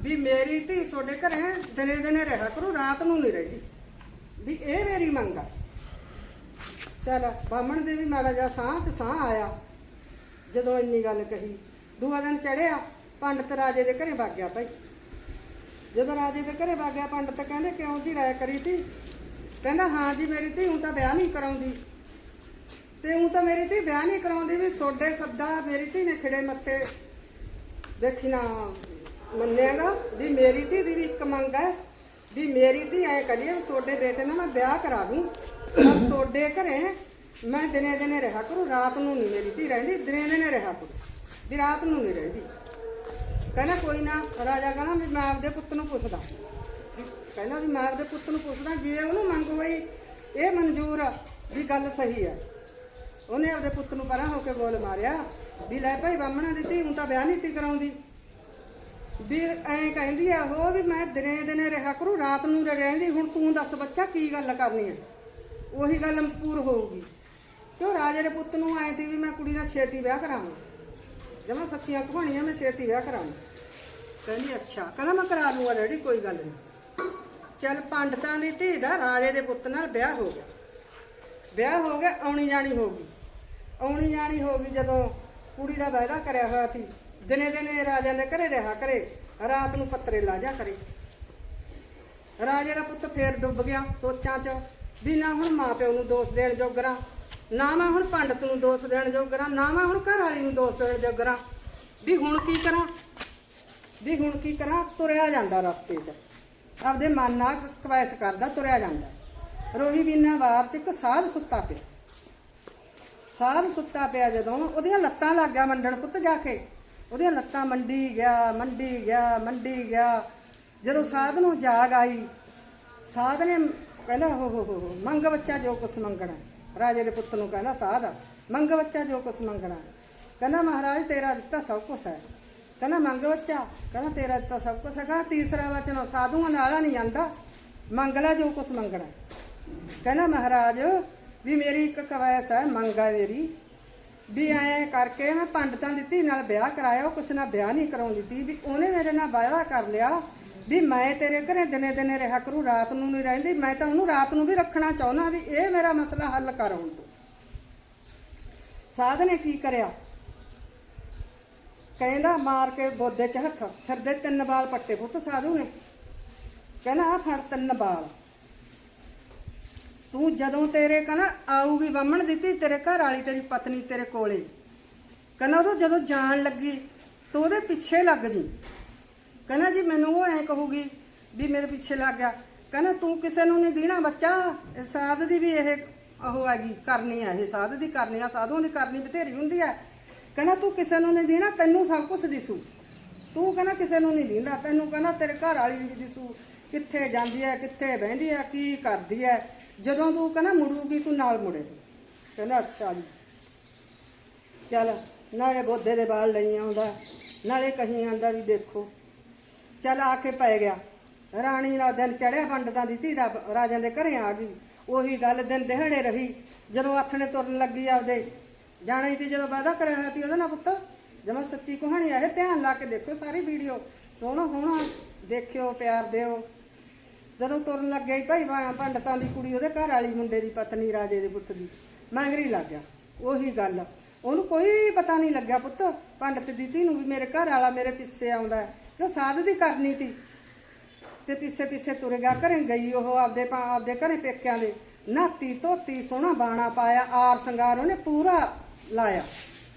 ਵੀ ਮੇਰੀ ਧੀ ਤੁਹਾਡੇ ਘਰੇ ਦਿਨੇ ਦਿਨੇ ਰਿਹਾ ਕਰੂ, ਰਾਤ ਨੂੰ ਨਹੀਂ ਰਹਿੰਦੀ। ਵੀ ਇਹ ਮੇਰੀ ਮੰਗ ਹੈ। ਚਲ, ਬਾਹਮਣ ਦੇ ਵੀ ਮਾੜਾ ਜਿਹਾ ਸਾਹ ਤੇ ਸਾਹ ਆਇਆ, ਜਦੋਂ ਇੰਨੀ ਗੱਲ ਕਹੀ। ਦੂਆ ਦਿਨ ਚੜਿਆ ਪੰਡਤ ਰਾਜੇ ਦੇ ਘਰੇ ਵਗ ਗਿਆ ਭਾਈ। ਜਦੋਂ ਰਾਜੇ ਦੇ ਘਰੇ ਵਗ ਗਿਆ, ਪੰਡਤ ਕਹਿੰਦੇ ਕਿਉਂ ਦੀ ਰਾਇ ਕਰੀ ਤੀ? ਕਹਿੰਦਾ, ਹਾਂ ਜੀ, ਮੇਰੀ ਧੀ ਹੁਣ ਤਾਂ ਵਿਆਹ ਨਹੀਂ ਕਰਾਉਂਦੀ। ਤੇ ਉਹ ਤਾਂ ਮੇਰੀ ਧੀ ਵਿਆਹ ਨਹੀਂ ਕਰਾਉਂਦੀ ਵੀ ਸੋਡੇ ਸੱਦਾ ਮੇਰੀ ਧੀ ਨੇ ਖਿੜੇ ਮੱਥੇ ਦੇਖੀ ਨਾ ਮੰਨੇਗਾ ਵੀ ਮੇਰੀ ਧੀ ਦੀ ਵੀ ਇੱਕ ਮੰਗ ਹੈ ਵੀ ਮੇਰੀ ਧੀ ਐ ਕਰੀਏ ਵੀ ਸੋਡੇ ਬੇਟੇ ਨਾਲ ਮੈਂ ਵਿਆਹ ਕਰਾ ਦੂੰ। ਪਰ ਸੋਡੇ ਘਰੇ ਮੈਂ ਦਿਨੇ ਦਿਨੇ ਰਿਹਾ ਕਰੂ, ਰਾਤ ਨੂੰ ਨਹੀਂ ਮੇਰੀ ਧੀ ਰਹਿੰਦੀ, ਦਿਨੇ ਦਿਨੇ ਰਿਹਾ ਕਰੂ, ਵੀ ਰਾਤ ਨੂੰ ਨਹੀਂ ਰਹਿੰਦੀ। ਕਹਿੰਦਾ, ਕੋਈ ਨਾ। ਰਾਜਾ ਕਹਿੰਦਾ ਵੀ ਮੈਂ ਆਪਦੇ ਪੁੱਤ ਨੂੰ ਪੁੱਛਦਾ। ਕਹਿੰਦਾ ਵੀ ਮੈਂ ਆਪਦੇ ਪੁੱਤ ਨੂੰ ਪੁੱਛਦਾ, ਜੇ ਉਹਨੂੰ ਮੰਗ ਬਈ ਇਹ ਮਨਜ਼ੂਰ ਆ ਵੀ ਗੱਲ ਸਹੀ ਆ। ਉਹਨੇ ਆਪਦੇ ਪੁੱਤ ਨੂੰ ਪਰਾਂ ਹੋ ਕੇ ਬੋਲ ਮਾਰਿਆ ਵੀ ਲੈ ਭਾਈ ਬਾਹਮਣਾ ਦੀ ਹੁਣ ਤਾਂ ਵਿਆਹ ਨਹੀਂ ਤੀ ਕਰਾਉਂਦੀ। ਵੀ ਐਂ ਕਹਿੰਦੀ ਆ ਉਹ ਵੀ ਮੈਂ ਦਿਨੇ ਦਿਨੇ ਰਿਹਾ ਕਰੂ, ਰਾਤ ਨੂੰ ਰਹਿੰਦੀ, ਹੁਣ ਤੂੰ ਦੱਸ ਬੱਚਾ ਕੀ ਗੱਲ ਕਰਨੀ ਹੈ ਉਹੀ ਗੱਲ ਪੂਰ ਹੋਊਗੀ। ਕਿਉਂ ਰਾਜੇ ਦੇ ਪੁੱਤ ਨੂੰ ਐਂ ਤੀ ਵੀ ਮੈਂ ਕੁੜੀ ਨਾਲ ਛੇਤੀ ਵਿਆਹ ਕਰਾਵਾਂ? ਜਮਾ ਸੱਚੀਆਂ ਕਹਾਣੀਆਂ ਮੈਂ ਛੇਤੀ ਵਿਆਹ ਕਰਾਵਾਂ। ਕਹਿੰਦੀ, ਅੱਛਾ ਕਹਿੰਦਾ ਮੈਂ ਕਰਾ ਲੂੰਗਾ ਡੈਡੀ, ਕੋਈ ਗੱਲ ਨਹੀਂ ਚੱਲ ਪੰਡਤਾਂ ਦੀ ਧੀ ਦਾ ਰਾਜੇ ਦੇ ਪੁੱਤ ਨਾਲ ਵਿਆਹ ਹੋ ਗਿਆ। ਵਿਆਹ ਹੋ ਗਿਆ, ਆਉਣੀ ਜਾਣੀ ਹੋ ਗਈ। ਆਉਣੀ ਜਾਣੀ ਹੋ ਗਈ ਜਦੋਂ ਕੁੜੀ ਦਾ ਵਾਅਦਾ ਕਰਿਆ ਹੋਇਆ ਸੀ, ਦਿਨੇ ਦਿਨੇ ਰਾਜਿਆਂ ਦੇ ਘਰੇ ਰਿਹਾ ਕਰੇ, ਰਾਤ ਨੂੰ ਪੱਤਰੇ ਲਾ ਜਾ ਕਰੇ। ਰਾਜੇ ਦਾ ਪੁੱਤ ਫੇਰ ਡੁੱਬ ਗਿਆ ਸੋਚਾਂ 'ਚ, ਵੀ ਨਾ ਹੁਣ ਮਾਂ ਪਿਓ ਨੂੰ ਦੋਸ਼ ਦੇਣ ਜੋਗਰਾ, ਨਾ ਮੈਂ ਹੁਣ ਪੰਡਤ ਨੂੰ ਦੋਸ਼ ਦੇਣ ਜੋਗਰਾ, ਨਾ ਮੈਂ ਹੁਣ ਘਰ ਵਾਲੀ ਨੂੰ ਦੋਸ਼ ਦੇਣ ਜੋਗਰਾ। ਵੀ ਹੁਣ ਕੀ ਕਰਾਂ? ਵੀ ਹੁਣ ਕੀ ਕਰਾਂ? ਤੁਰਿਆ ਜਾਂਦਾ ਰਸਤੇ 'ਚ। ਆਪਦੇ ਮਨ ਨਾਲ ਕਵੈਸ ਕਰਦਾ ਤੁਰਿਆ ਜਾਂਦਾ। ਰੋਹੀ ਬੀਨਾ ਬਾਪ 'ਚ ਇੱਕ ਸਾਧ ਸੁੱਤਾ ਪਿਆ। ਸਾਧ ਸੁੱਤਾ ਪਿਆ ਜਦੋਂ ਉਹਦੀਆਂ ਲੱਤਾਂ ਲੱਗ ਗਿਆ ਮੰਡਣ ਪੁੱਤ ਜਾ ਕੇ। ਉਹਦੀਆਂ ਲੱਤਾਂ ਮੰਡੀ ਗਿਆ ਮੰਡੀ ਗਿਆ ਮੰਡੀ ਗਿਆ। ਜਦੋਂ ਸਾਧ ਨੂੰ ਜਾਗ ਆਈ ਸਾਧ ਨੇ ਕਹਿੰਦਾ ਹੋ ਹੋ ਹੋ ਹੋ, ਮੰਗ ਬੱਚਾ ਜੋ ਕੁਛ ਮੰਗਣਾ। ਰਾਜੇ ਦੇ ਪੁੱਤ ਨੂੰ ਕਹਿੰਦਾ ਸਾਧ ਮੰਗ ਬੱਚਾ ਜੋ ਕੁਛ ਮੰਗਣਾ। ਕਹਿੰਦਾ ਮਹਾਰਾਜ ਤੇਰਾ ਦਿੱਤਾ ਸਭ ਕੁਛ ਹੈ। ਕਹਿੰਦਾ, ਮੰਗ ਬੱਚਾ। ਕਹਿੰਦਾ, ਤੇਰਾ ਤਾਂ ਸਭ ਕੁਛ ਹੈਗਾ। ਤੀਸਰਾ ਵਚਨ ਸਾਧੂਆਂ ਨਾਲ ਨਹੀਂ ਜਾਂਦਾ। ਮੰਗ ਲੈ ਜੋ ਕੁਛ ਮੰਗਣਾ। ਕਹਿੰਦਾ, ਮਹਾਰਾਜ, ਵੀ ਮੇਰੀ ਇੱਕ ਕਵੈਸ ਹੈ, ਮੰਗ ਹੈ ਮੇਰੀ। ਵੀ ਐ ਕਰਕੇ ਮੈਂ ਪੰਡਤਾਂ ਦੀ ਧੀ ਨਾਲ ਵਿਆਹ ਕਰਾਇਆ, ਉਹ ਕਿਸੇ ਨਾਲ ਵਿਆਹ ਨਹੀਂ ਕਰਾਉਣ ਦਿੱਤੀ ਵੀ ਉਹਨੇ ਮੇਰੇ ਨਾਲ ਵਾਅਦਾ ਕਰ ਲਿਆ ਵੀ ਮੈਂ ਤੇਰੇ ਘਰੇ ਦਿਨੇ ਦਿਨੇ ਰਿਹਾ ਕਰੂ, ਰਾਤ ਨੂੰ ਨਹੀਂ ਰਹਿੰਦੀ। ਮੈਂ ਤਾਂ ਉਹਨੂੰ ਰਾਤ ਨੂੰ ਵੀ ਰੱਖਣਾ ਚਾਹੁੰਦਾ ਵੀ ਇਹ ਮੇਰਾ ਮਸਲਾ ਹੱਲ ਕਰ ਹੁਣ ਤੂੰ। ਸਾਧ ਨੇ ਕੀ ਕਰਿਆ? ਕਹਿੰਦਾ ਮਾਰ ਕੇ ਬੋਦੇ ਚ ਹੱਥ, ਸਿਰ ਦੇ ਤਿੰਨ ਵਾਲ ਪੱਟੇ ਪੁੱਤ ਸਾਧੂ ਨੇ। ਕਹਿੰਦਾ ਆ ਫੜ ਤਿੰਨ ਵਾਲ। ਤੂੰ ਜਦੋਂ ਤੇਰੇ ਕਹਿੰਦਾ ਆਊਗੀ ਬੰਮਣ ਦਿੱਤੀ, ਤੇਰੇ ਘਰ ਵਾਲੀ ਤੇਰੀ ਪਤਨੀ ਤੇਰੇ ਕੋਲੇ। ਕਹਿੰਦਾ ਉਹ ਜਦੋਂ ਜਾਣ ਲੱਗੀ, ਤੂੰ ਉਹਦੇ ਪਿੱਛੇ ਲੱਗ ਜੀ। ਕਹਿੰਦਾ ਜੀ ਮੈਨੂੰ ਉਹ ਐ ਕਹੂਗੀ ਵੀ ਮੇਰੇ ਪਿੱਛੇ ਲੱਗ ਗਿਆ। ਕਹਿੰਦਾ ਤੂੰ ਕਿਸੇ ਨੂੰ ਨਹੀਂ ਦੇਣਾ ਬੱਚਾ ਸਾਧ ਦੀ ਵੀ ਇਹ ਉਹ ਹੈਗੀ, ਕਰਨੀ ਆ ਇਹ ਸਾਧ ਦੀ ਕਰਨੀ ਆ, ਸਾਧੂਆਂ ਦੀ ਕਰਨੀ ਬਥੇਰੀ ਹੁੰਦੀ ਆ ਕਹਿੰਦਾ, ਤੂੰ ਕਿਸੇ ਨੂੰ ਨਹੀਂ ਦੇਣਾ, ਤੈਨੂੰ ਸਭ ਕੁਝ ਦਿਸੂ। ਤੂੰ ਕਹਿੰਦਾ, ਕਿਸੇ ਨੂੰ ਨਹੀਂ ਦਿੰਦਾ, ਤੈਨੂੰ ਕਹਿੰਦਾ ਤੇਰੇ ਘਰ ਵਾਲੀ ਵੀ ਦਿਸੂ। ਕਿੱਥੇ ਜਾਂਦੀ ਹੈ ਕਿੱਥੇ ਬਹਿੰਦੀ ਹੈ ਕੀ ਕਰਦੀ ਹੈ ਜਦੋਂ ਤੂੰ ਕਹਿੰਦਾ ਮੁੜੂਗੀ, ਤੂੰ ਨਾਲ ਮੁੜੇ। ਕਹਿੰਦਾ, ਅੱਛਾ ਜੀ। ਚੱਲ, ਨਾਲੇ ਗੋਦੇ ਦੇ ਬਾਲ ਲਈ ਆਉਂਦਾ, ਨਾਲੇ ਕਹੀਂ ਆਂਦਾ ਵੀ ਦੇਖੋ। ਚੱਲ, ਆ ਕੇ ਪੈ ਗਿਆ। ਰਾਣੀ ਦਾ ਦਿਨ ਚੜਿਆ, ਪੰਡਤਾਂ ਦੀ ਧੀ ਦਾ ਰਾਜਾਂ ਦੇ ਘਰੇ ਆ ਗਈ। ਉਹੀ ਗੱਲ ਦਿਨ ਦਿਹਾੜੇ ਰਹੀ। ਜਦੋਂ ਆਥਣੇ ਤੁਰਨ ਲੱਗੀ ਆਪਦੇ ਜਾਣਾ ਹੀ ਤੇ ਜਦੋਂ ਵਾਅਦਾ ਕਰਿਆ ਹੋਇਆ ਸੀ ਉਹਦਾ ਨਾ ਪੁੱਤ ਜਮਾ ਸੱਚੀ ਕਹਾਣੀ ਆ ਇਹ ਧਿਆਨ ਲਾ ਕੇ ਦੇਖਿਓ ਸਾਰੀ ਵੀਡੀਓ ਸੋਹਣਾ ਸੋਹਣਾ ਦੇਖਿਓ, ਪਿਆਰ ਦਿਓ। ਜਦੋਂ ਤੁਰਨ ਲੱਗੇ ਭਾਈ ਪੰਡਤਾਂ ਦੀ ਕੁੜੀ, ਉਹਦੇ ਘਰ ਵਾਲੀ ਮੁੰਡੇ ਦੀ ਪਤਨੀ, ਰਾਜੇ ਦੇ ਪੁੱਤ ਦੀ ਮੰਗਰੀ ਲੱਗ ਗਿਆ। ਉਹੀ ਗੱਲ। ਉਹਨੂੰ ਕੋਈ ਪਤਾ ਨਹੀਂ ਲੱਗਿਆ ਪੁੱਤ, ਪੰਡਤ ਦੀ ਧੀ ਨੂੰ ਵੀ ਮੇਰੇ ਘਰ ਵਾਲਾ ਮੇਰੇ ਪਿੱਛੇ ਆਉਂਦਾ ਕਿ ਸਾਧ ਦੀ ਕਰਨੀ ਸੀ। ਤੇ ਪਿੱਛੇ ਪਿੱਛੇ ਤੁਰ ਗਿਆ, ਘਰੇ ਗਈ ਉਹ ਆਪਦੇ ਆਪਦੇ ਘਰੇ ਪੇਕਿਆਂ ਦੇ। ਨਾਤੀ ਧੋਤੀ, ਸੋਹਣਾ ਬਾਣਾ ਪਾਇਆ, ਆਰ ਸ਼ਿੰਗਾਰ ਉਹਨੇ ਪੂਰਾ ਲਾਇਆ।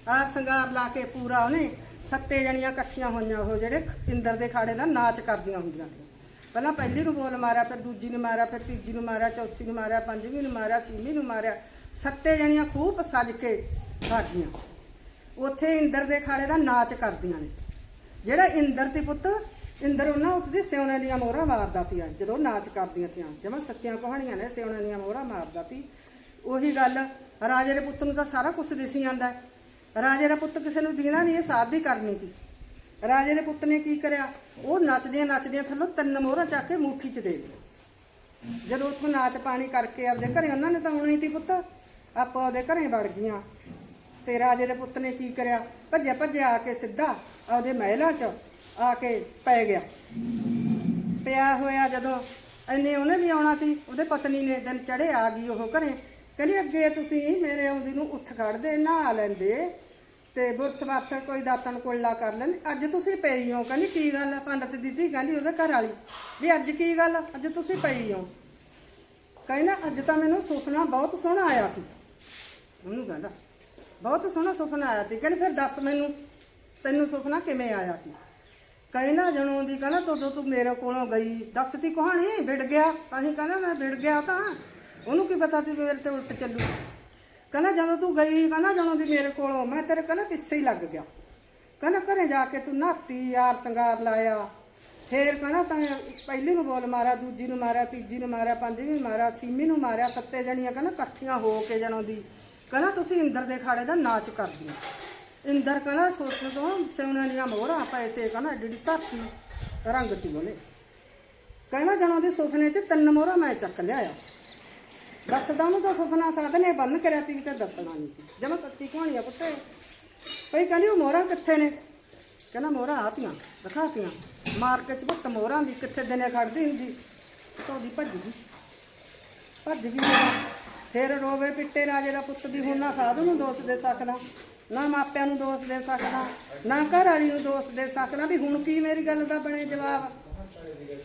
ਆ ਸ਼ਿੰਗਾਰ ਲਾ ਕੇ ਪੂਰਾ ਉਹਨੇ ਸੱਤੇ ਜਣੀਆਂ ਇਕੱਠੀਆਂ ਹੋਈਆਂ ਉਹ ਜਿਹੜੇ ਇੰਦਰ ਦੇ ਖਾੜੇ ਦਾ ਨਾਚ ਕਰਦੀਆਂ ਹੁੰਦੀਆਂ ਸੀ। ਪਹਿਲਾਂ ਪਹਿਲੀ ਨੂੰ ਬੋਲ ਮਾਰਿਆ, ਫਿਰ ਦੂਜੀ ਨੂੰ ਮਾਰਿਆ, ਫਿਰ ਤੀਜੀ ਨੂੰ ਮਾਰਿਆ, ਚੌਥੀ ਨੂੰ ਮਾਰਿਆ, ਪੰਜਵੀਂ ਨੂੰ ਮਾਰਿਆ, ਛੇਵੀਂ ਨੂੰ ਮਾਰਿਆ। ਸੱਤੇ ਜਣੀਆਂ ਖੂਬ ਸੱਜ ਕੇ ਸਾਜੀਆਂ ਉੱਥੇ ਇੰਦਰ ਦੇ ਖਾੜੇ ਦਾ ਨਾਚ ਕਰਦੀਆਂ ਨੇ। ਜਿਹੜਾ ਇੰਦਰ ਤੇ ਪੁੱਤ, ਇੰਦਰ ਉਹਨਾਂ ਉੱਤੇ ਸਿਉਣੇ ਦੀਆਂ ਮੋਹਰਾਂ ਮਾਰਦਾ ਸੀ ਜਦੋਂ ਨਾਚ ਕਰਦੀਆਂ ਸੀ। ਜਮਾ ਸੱਚੀਆਂ ਕਹਾਣੀਆਂ ਨੇ ਸਿਉਣੇ ਦੀਆਂ ਮੋਹਰਾਂ ਮਾਰਦਾ ਸੀ। ਉਹੀ ਗੱਲ ਰਾਜੇ ਦੇ ਪੁੱਤ ਨੂੰ ਤਾਂ ਸਾਰਾ ਕੁਝ ਦਿਸੀ ਜਾਂਦਾ ਰਾਜੇ ਦਾ ਪੁੱਤ ਕਿਸੇ ਨੂੰ ਦੇਣਾ ਨਹੀਂ, ਇਹ ਸਾਧ ਦੀ ਕਰਨੀ ਸੀ। ਰਾਜੇ ਦੇ ਪੁੱਤ ਨੇ ਕੀ ਕਰਿਆ? ਉਹ ਨੱਚਦਿਆਂ ਨੱਚਦਿਆਂ ਥੱਲੋਂ ਤਿੰਨ ਮੋਹਰਾਂ ਚੱਕ ਕੇ ਮੁੱਠੀ 'ਚ ਦੇ ਦਿੱਤੀਆਂ ਜਦੋਂ ਉੱਥੋਂ ਨਾਚ ਪਾਣੀ ਕਰਕੇ ਆਪਦੇ ਘਰੇ, ਉਹਨਾਂ ਨੇ ਤਾਂ ਆਉਣਾ ਹੀ ਸੀ ਪੁੱਤ। ਆਪਾਂ ਉਹਦੇ ਘਰੇ ਵੜ ਗਈਆਂ। ਤੇ ਰਾਜੇ ਦੇ ਪੁੱਤ ਨੇ ਕੀ ਕਰਿਆ? ਭੱਜਿਆ ਭੱਜਿਆ ਆ ਕੇ ਸਿੱਧਾ ਆਪਦੇ ਮਹਿਲਾਂ 'ਚ ਆ ਕੇ ਪੈ ਗਿਆ। ਪਿਆ ਹੋਇਆ ਜਦੋਂ, ਇੰਨੇ ਉਹਨੇ ਵੀ ਆਉਣਾ ਸੀ, ਉਹਦੇ ਪਤਨੀ ਨੇ ਦਿਨ ਚੜੇ ਆ ਗਈ ਉਹ ਘਰੇ। ਕਹਿੰਦੀ, ਅੱਗੇ ਤੁਸੀਂ ਮੇਰੇ ਆਉਂਦੀ ਨੂੰ ਉੱਠ ਖੜਦੇ ਨਹਾ ਲੈਂਦੇ ਤੇ ਬੁਰਸ਼ ਵਰਸ਼ ਕੋਈ ਦਾਤਣ ਕੋਲਾ ਕਰ ਲੈਣ ਅੱਜ ਤੁਸੀਂ ਪਈ ਹੋ। ਕਹਿੰਦੀ, ਕੀ ਗੱਲ ਆ? ਪੰਡਤ ਦੀਦੀ ਕਹਿੰਦੀ ਉਹਦੇ ਘਰ ਵਾਲੀ। ਵੀ ਅੱਜ ਕੀ ਗੱਲ ਅੱਜ ਤੁਸੀਂ ਪਈ ਹੋ। ਕਹਿੰਦਾ ਅੱਜ ਤਾਂ ਮੈਨੂੰ ਸੁਪਨਾ ਬਹੁਤ ਸੋਹਣਾ ਆਇਆ ਸੀ। ਉਹਨੂੰ ਕਹਿੰਦਾ, ਬਹੁਤ ਸੋਹਣਾ ਸੁਪਨਾ ਆਇਆ ਸੀ। ਕਹਿੰਦੀ, ਫਿਰ ਦੱਸ ਮੈਨੂੰ, ਤੈਨੂੰ ਸੁਪਨਾ ਕਿਵੇਂ ਆਇਆ ਸੀ? ਕਹਿੰਦਾ ਜਣੋਂ ਦੀ ਕਹਿੰਦਾ, ਤਦੋਂ ਤੂੰ ਮੇਰੇ ਕੋਲੋਂ ਗਈ। ਦੱਸਤੀ ਕਹਾਣੀ, ਵਿੜ ਗਿਆ। ਤਾਂ ਹੀ ਕਹਿੰਦਾ, ਮੈਂ ਵਿੜ ਗਿਆ ਤਾਂ ਉਹਨੂੰ ਕੀ ਪਤਾ ਸੀ ਵੀ ਮੇਰੇ ਤੇ ਉਲਟ ਚੱਲੂ? ਕਹਿੰਦਾ, ਜਦੋਂ ਤੂੰ ਗਈ ਕਹਿੰਦਾ, ਜਦੋਂ ਦੀ ਮੇਰੇ ਕੋਲੋਂ, ਮੈਂ ਤੇਰੇ ਕਹਿੰਦਾ ਪਿੱਛੇ ਹੀ ਲੱਗ ਗਿਆ। ਕਹਿੰਦਾ, ਘਰੇ ਜਾ ਕੇ ਤੂੰ ਨਾਤੀ ਯਾਰ ਸ਼ਿੰਗਾਰ ਲਾਇਆ। ਫੇਰ ਕਹਿੰਦਾ, ਤਾਂ ਪਹਿਲੀ ਨੂੰ ਬੋਲ ਮਾਰਿਆ, ਦੂਜੀ ਨੂੰ ਮਾਰਿਆ, ਤੀਜੀ ਨੂੰ ਮਾਰਿਆ, ਪੰਜਵੀਂ ਨੂੰ ਮਾਰਿਆ, ਛੇਵੀਂ ਨੂੰ ਮਾਰਿਆ, ਸੱਤੇ ਜਣੀਆਂ ਕਹਿੰਦਾ ਇਕੱਠੀਆਂ ਹੋ ਕੇ ਜਣੋਂ ਦੀ। ਕਹਿੰਦਾ, ਤੁਸੀਂ ਇੰਦਰ ਦੇ ਖਾੜੇ ਦਾ ਨਾਚ ਕਰਦੀਆਂ ਇੰਦਰ ਕਹਿੰਦਾ, ਸੋਚ ਤੋਂ ਸਿਉਣਾ ਦੀਆਂ ਮੋਹਰਾਂ ਪੈਸੇ, ਕਹਿੰਦਾ ਏਡੀ ਏਡੀ ਧਰਤੀ ਰੰਗ ਤੀ ਉਹਨੇ। ਕਹਿੰਦਾ, ਜਣੋਂ ਦੇ ਸੁਪਨੇ 'ਚ ਤਿੰਨ ਮੋਹਰਾਂ ਮੈਂ ਚੱਕ ਲਿਆਇਆ। ਦੱਸਦਾ ਉਹਨੂੰ ਤਾਂ ਸੁਪਨਾ ਸਾਧਨੇ ਬੰਨ ਕਰਿਆ ਤੀ ਵੀ ਤਾਂ ਦੱਸਣਾ ਨਹੀਂ। ਜਮਾ ਸੱਚੀ ਕਹਾਣੀ ਆ ਪੁੱਤੇ ਭਈ ਕਹਿੰਦੀ ਉਹ ਮੋਹਰਾਂ ਕਿੱਥੇ ਨੇ? ਕਹਿੰਦਾ ਮੋਹਰਾਂ ਆਤੀਆਂ, ਦਿਖਾਤੀਆਂ। ਮਾਰਕੀਟ 'ਚ ਪੁੱਤ ਮੋਹਰਾਂ ਦੀ ਕਿੱਥੇ ਦਿਨੇ ਖੜਦੀ ਹੁੰਦੀ। ਤੋਦੀ ਭੱਜ ਗਈ। ਭੱਜ ਗਈ ਫਿਰ ਰੋਵੇ ਪਿੱਟੇ ਰਾਜੇ ਦਾ ਪੁੱਤ ਵੀ ਹੁਣ ਨਾ ਸਾਧੂ ਨੂੰ ਦੋਸਤ ਦੇ ਸਕਦਾ, ਨਾ ਮਾਪਿਆਂ ਨੂੰ ਦੋਸਤ ਦੇ ਸਕਦਾ, ਨਾ ਘਰ ਵਾਲੀ ਨੂੰ ਦੋਸਤ ਦੇ ਸਕਦਾ ਵੀ ਹੁਣ ਕੀ ਮੇਰੀ ਗੱਲ ਦਾ ਬਣੇ ਜਵਾਬ।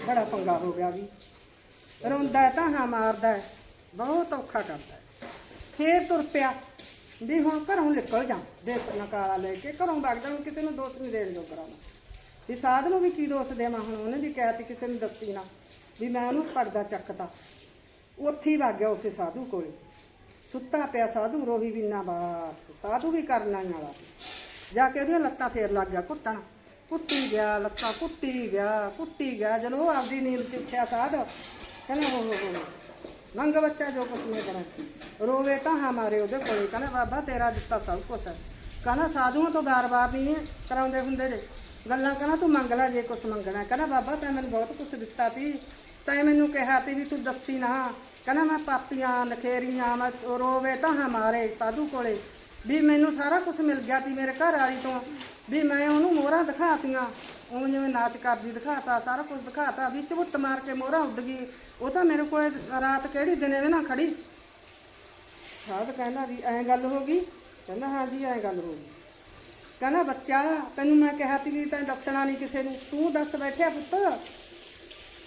ਬੜਾ ਪੰਗਾ ਹੋ ਗਿਆ ਵੀ। ਰੋਂਦਾ ਤਾਂ ਹਾਂ, ਮਾਰਦਾ। ਬਹੁਤ ਔਖਾ ਕਰਦਾ ਹੈ। ਫੇਰ ਤੁਰ ਪਿਆ। ਵੀ ਹੁਣ ਘਰੋਂ ਨਿਕਲ ਜਾ। ਦੇ ਨਕਾਲਾ ਲੈ ਕੇ ਘਰੋਂ ਵਗ ਜਾ। ਹੁਣ ਕਿਸੇ ਨੂੰ ਦੋਸ਼ ਨਹੀਂ ਦੇਣ ਜੋ ਮੈਂ। ਵੀ ਸਾਧ ਨੂੰ ਵੀ ਕੀ ਦੋਸ਼ ਦੇਵਾਂ? ਹੁਣ ਉਹਨੇ ਵੀ ਕਿਹਾ ਸੀ, ਕਿਸੇ ਨੂੰ ਦੱਸੀ ਨਾ। ਵੀ ਮੈਂ ਉਹਨੂੰ ਪਰਦਾ ਚੱਕਤਾ ਉੱਥੇ ਹੀ ਵਗ ਗਿਆ ਉਸੇ ਸਾਧੂ ਕੋਲੇ। ਸੁੱਤਾ ਪਿਆ ਸਾਧੂ, ਰੋਹੀ ਵੀ ਬਿਨਾ ਬਾਤ ਸਾਧੂ ਵੀ ਕਰਨਾ ਹੀ ਵਾਲਾ। ਜਾ ਕੇ ਉਹਦੀਆਂ ਲੱਤਾਂ ਫੇਰ ਲੱਗ ਗਿਆ ਘੁੱਟਣ। ਕੁੱਟੀ ਗਿਆ ਲੱਤਾਂ, ਕੁੱਟੀ ਗਿਆ ਕੁੱਟੀ ਗਿਆ। ਜਦੋਂ ਉਹ ਆਪਦੀ ਨੀਂਦ ਚ ਉੱਠਿਆ ਸਾਧ, ਕਹਿੰਦਾ ਹੋ ਹੋ ਹੋ। ਮੰਗ ਬੱਚਾ ਜੋ ਕੁਛ ਨਹੀਂ ਕਰਾਂ। ਰੋਵੇ ਤਾਂ ਹਮਾਰੇ ਉਹਦੇ ਕੋਲੇ, ਕਹਿੰਦਾ, ਬਾਬਾ, ਤੇਰਾ ਦਿੱਤਾ ਸਭ ਕੁਛ ਹੈ। ਕਹਿੰਦਾ, ਸਾਧੂਆਂ ਤੋਂ ਬਾਰ-ਬਾਰ ਨਹੀਂ ਕਰਾਉਂਦੇ ਹੁੰਦੇ ਜੇ। ਗੱਲਾਂ ਕਹਿੰਦਾ, ਤੂੰ ਮੰਗ ਲੈ ਜੇ ਕੁਛ ਮੰਗਣਾ ਕਹਿੰਦਾ, ਬਾਬਾ, ਤੈਂ ਮੈਨੂੰ ਬਹੁਤ ਕੁਛ ਦਿੱਤਾ ਸੀ। ਤੈਂ ਮੈਨੂੰ ਕਿਹਾ ਸੀ ਵੀ ਤੂੰ ਦੱਸੀ ਨਾ। ਕਹਿੰਦਾ, ਮੈਂ ਪਾਪੀਆਂ, ਨਖੇਰੀਆਂ, ਮੈਂ ਰੋਵੇ ਤਾਂ ਹਮਾਰੇ ਸਾਧੂ ਕੋਲੇ। ਵੀ ਮੈਨੂੰ ਸਾਰਾ ਕੁਝ ਮਿਲ ਗਿਆ ਸੀ ਮੇਰੇ ਘਰ ਵਾਲੀ ਤੋਂ। ਵੀ ਮੈਂ ਉਹਨੂੰ ਮੋਹਰਾਂ ਦਿਖਾਤੀਆਂ। ਉਹ ਜਿਵੇਂ ਨਾਚ ਕਰਦੀ, ਦਿਖਾਤਾ, ਸਾਰਾ ਕੁਝ ਦਿਖਾਤਾ, ਵੀ ਬੁੱਟ ਮਾਰ ਕੇ ਮੋਹਰਾ ਉੱਡ ਗਈ। ਉਹ ਤਾਂ ਮੇਰੇ ਕੋਲ ਰਾਤ ਕਿਹੜੀ ਦਿਨੇ ਵੀ ਨਾ ਖੜੀ? ਸਾਧ ਕਹਿੰਦਾ ਵੀ ਐਂ ਗੱਲ ਹੋ ਗਈ। ਕਹਿੰਦਾ, ਹਾਂ ਜੀ, ਐਂ ਗੱਲ ਹੋ ਗਈ। ਕਹਿੰਦਾ, ਬੱਚਾ, ਤੈਨੂੰ ਮੈਂ ਕਿਹਾ ਤੀ ਵੀ ਤੈਂ ਦੱਸਣਾ ਨਹੀਂ ਕਿਸੇ ਨੂੰ। ਤੂੰ ਦੱਸ ਬੈਠਿਆ ਪੁੱਤ।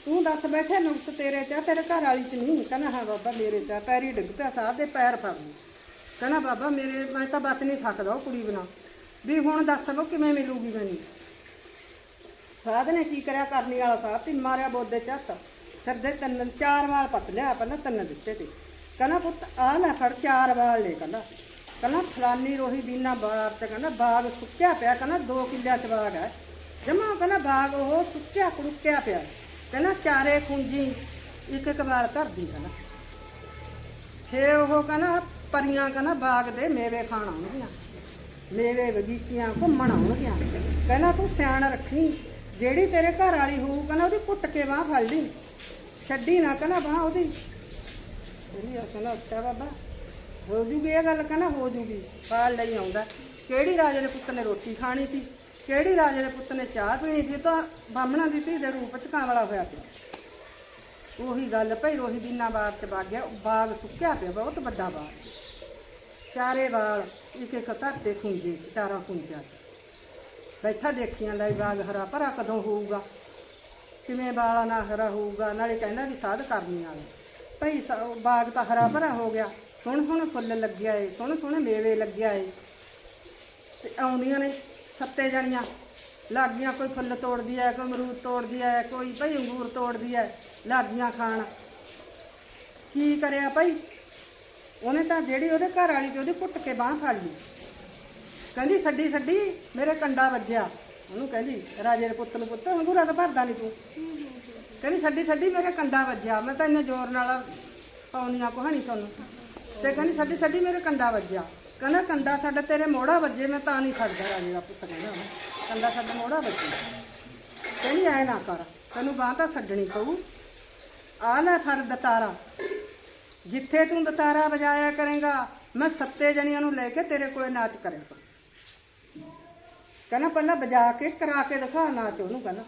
ਤੂੰ ਦੱਸ ਬੈਠਿਆ ਨੁਕਸ ਤੇਰੇ ਚ ਤੇਰੇ ਘਰ ਵਾਲੀ ਚ ਨਹੀਂ। ਕਹਿੰਦਾ, ਹਾਂ ਬਾਬਾ, ਮੇਰੇ ਚ ਪੈਰੀ ਡਿੱਗ ਪਿਆ, ਸਾਹ ਦੇ ਪੈਰ ਫੜ ਲਈ ਕਹਿੰਦਾ, ਬਾਬਾ, ਮੇਰੇ, ਮੈਂ ਤਾਂ ਬਚ ਨਹੀਂ ਸਕਦਾ ਉਹ ਕੁੜੀ ਬਣਾ ਵੀ ਹੁਣ ਦੱਸ ਲੋ ਕਿਵੇਂ ਮਿਲੂਗੀ ਮੈਨੂੰ। ਸਾਧ ਨੇ ਕੀ ਕਰਿਆ? ਕਰਨੀ ਵਾਲਾ ਸਾਧ ਤੇ ਮਾਰਿਆ ਬੋਦੇ ਚੱਤ ਸਿਰ ਦੇ ਤਿੰਨ, ਚਾਰ ਵਾਲ ਪੱਟ ਲਿਆ ਪਹਿਲਾਂ ਤਿੰਨ ਦਿੱਤੇ ਤੇ ਕਹਿੰਦਾ ਪੁੱਤ ਆ ਲੈ ਫੜ, ਚਾਰ ਵਾਲ ਲੈ ਕਹਿੰਦਾ। ਕਹਿੰਦਾ, ਫਲਾਨੀ ਰੋਹੀ ਬੀਨਾ ਬਾਗ ਤੇ ਕਹਿੰਦਾ, ਬਾਗ ਸੁੱਕਿਆ ਪਿਆ, ਕਹਿੰਦਾ ਦੋ ਕਿੱਲਿਆਂ ਚ ਬਾਗ ਹੈ। ਜਮਾ ਕਹਿੰਦਾ ਬਾਗ ਉਹ ਸੁੱਕਿਆ, ਕੁੜਕਿਆ ਪਿਆ। ਕਹਿੰਦਾ ਚਾਰੇ ਖੁੰਜੀ ਇੱਕ ਇੱਕ ਵਾਲ ਧਰਦੀ ਕਹਿੰਦਾ। ਫੇ ਉਹ ਕਹਿੰਦਾ, ਪਰੀਆਂ ਕਹਿੰਦਾ ਬਾਗ ਦੇ ਮੇਵੇ ਖਾਣ ਆਉਣਗੀਆਂ। ਮੇਵੇ ਬਗੀਚੀਆਂ ਘੁੰਮਣ ਆਉਣਗੀਆਂ। ਕਹਿੰਦਾ ਤੂੰ ਸਿਆਣ ਰੱਖੀ। ਜਿਹੜੀ ਤੇਰੇ ਘਰ ਵਾਲੀ ਹੋਊ, ਕਹਿੰਦਾ ਉਹਦੀ ਕੁੱਟ ਕੇ ਬਾਹ ਫੜ ਲਈ। ਛੱਡੀ ਨਾ, ਕਹਿੰਦਾ ਬਾਹ ਉਹਦੀ। ਕਹਿੰਦੀ ਕਹਿੰਦਾ, ਅੱਛਾ ਬਾਬਾ, ਹੋ ਜੂਗੀ ਇਹ ਗੱਲ, ਕਹਿੰਦਾ, ਹੋ ਜੂਗੀ। ਪਾਲ ਲਈ ਆਉਂਦਾ। ਕਿਹੜੀ ਰਾਜੇ ਦੇ ਪੁੱਤ ਨੇ ਰੋਟੀ ਖਾਣੀ ਸੀ? ਕਿਹੜੀ ਰਾਜੇ ਦੇ ਪੁੱਤ ਨੇ ਚਾਹ ਪੀਣੀ ਸੀ? ਤਾਂ ਬਾਹਮਣਾ ਦੀ ਧੀ ਦੇ ਰੂਪ ਚ ਕਾਂਵਲਾ ਹੋਇਆ ਪਿਆ। ਉਹੀ ਗੱਲ ਭਈ ਰੋਹੀ ਬਿਨਾ ਬਾਗ ਚ ਬਾਗ ਗਿਆ ਬਾਗ ਸੁੱਕਿਆ ਪਿਆ, ਬਹੁਤ ਵੱਡਾ ਬਾਗ। ਚਾਰੇ ਵਾਲ ਇੱਕ ਇੱਕ ਧਰਤੇ ਖੁੰਝੇ ਚਾਰਾਂ ਖੁੰਝਾਂ ਬੈਠਾ ਦੇਖੀਆਂ ਜਾਂਦਾ ਬਾਗ ਹਰਾ ਭਰਾ ਕਦੋਂ ਹੋਊਗਾ? ਕਿਵੇਂ ਵਾਲਾ ਨਾ ਹਰਾ ਹੋਊਗਾ? ਨਾਲੇ ਕਹਿੰਦਾ ਵੀ ਸਾਧ ਕਰਨੀ ਵਾਲੇ ਭਈ ਸਾ- ਬਾਗ ਤਾਂ ਹਰਾ ਭਰਾ ਹੋ ਗਿਆ। ਸੋਹਣੇ ਸੋਹਣੇ ਫੁੱਲ ਲੱਗਿਆ ਏ ਸੋਹਣੇ ਸੋਹਣੇ ਮੇਵੇ ਲੱਗਿਆ ਏ। ਤੇ ਆਉਂਦੀਆਂ ਨੇ ਸੱਤੇ ਜਣੀਆਂ। ਲਾਗੀਆਂ ਕੋਈ ਫੁੱਲ ਤੋੜਦੀ ਐ, ਕੋਈ ਅਮਰੂਦ ਤੋੜਦੀ ਐ, ਕੋਈ ਭਈ ਅੰਗੂਰ ਤੋੜਦੀ ਐ, ਲਾਗੀਆਂ ਖਾਣ। ਕੀ ਕਰਿਆ ਭਾਈ? ਉਹਨੇ ਤਾਂ ਜਿਹੜੀ ਉਹਦੇ ਘਰ ਵਾਲੀ ਤੇ ਉਹਦੀ ਕੁੱਟ ਕੇ ਬਾਹ ਫੜ ਲਈ। ਕਹਿੰਦੀ, ਛੱਡੀ ਛੱਡੀ, ਮੇਰੇ ਕੰਡਾ ਵੱਜਿਆ। ਉਹਨੂੰ ਕਹਿੰਦੀ, ਰਾਜੇ ਦੇ ਪੁੱਤ ਨੂੰ ਪੁੱਤ, ਅੰਗੂਰਾ ਤਾਂ ਭਰਦਾ ਨਹੀਂ ਤੂੰ। ਕਹਿੰਦੀ, ਛੱਡੀ ਛੱਡੀ, ਮੇਰੇ ਕੰਡਾ ਵੱਜਿਆ। ਮੈਂ ਤਾਂ ਇੰਨੇ ਜ਼ੋਰ ਨਾਲ ਪਾਉਣੀਆਂ ਕਹਾਣੀ ਤੁਹਾਨੂੰ। ਤੇ ਕਹਿੰਦੀ, ਛੱਡੀ ਛੱਡੀ, ਮੇਰੇ ਕੰਡਾ ਵੱਜਿਆ। ਕਹਿੰਦਾ, ਕੰਡਾ ਸਾਡਾ ਤੇਰੇ ਮੋੜਾ ਵੱਜੇ, ਮੈਂ ਤਾਂ ਨਹੀਂ ਛੱਡਦਾ ਰਾਜੇ ਦਾ ਪੁੱਤ ਕਹਿੰਦਾ। ਉਹਨੂੰ। ਕੰਡਾ ਸਾਡਾ ਮੋੜਾ ਵੱਜੇ। ਕਹਿੰਦੀ, ਐ ਨਾ ਕਰ, ਤੈਨੂੰ ਬਾਹ ਤਾਂ ਛੱਡਣੀ ਪਊ। ਆ ਲੈ ਫੜ ਦਤਾਰਾ। ਜਿੱਥੇ ਤੂੰ ਦਤਾਰਾ ਵਜਾਇਆ ਕਰੇਗਾ, ਮੈਂ ਸੱਤੇ ਜਣੀਆਂ ਨੂੰ ਲੈ ਕੇ ਤੇਰੇ ਕੋਲੇ ਨਾਚ ਕਰਿਆ ਕਹਿੰਦਾ ਪਹਿਲਾਂ ਵਜਾ ਕੇ ਕਰਾ ਕੇ ਦਿਖਾ ਨਾਚ ਉਹਨੂੰ ਕਹਿੰਦਾ।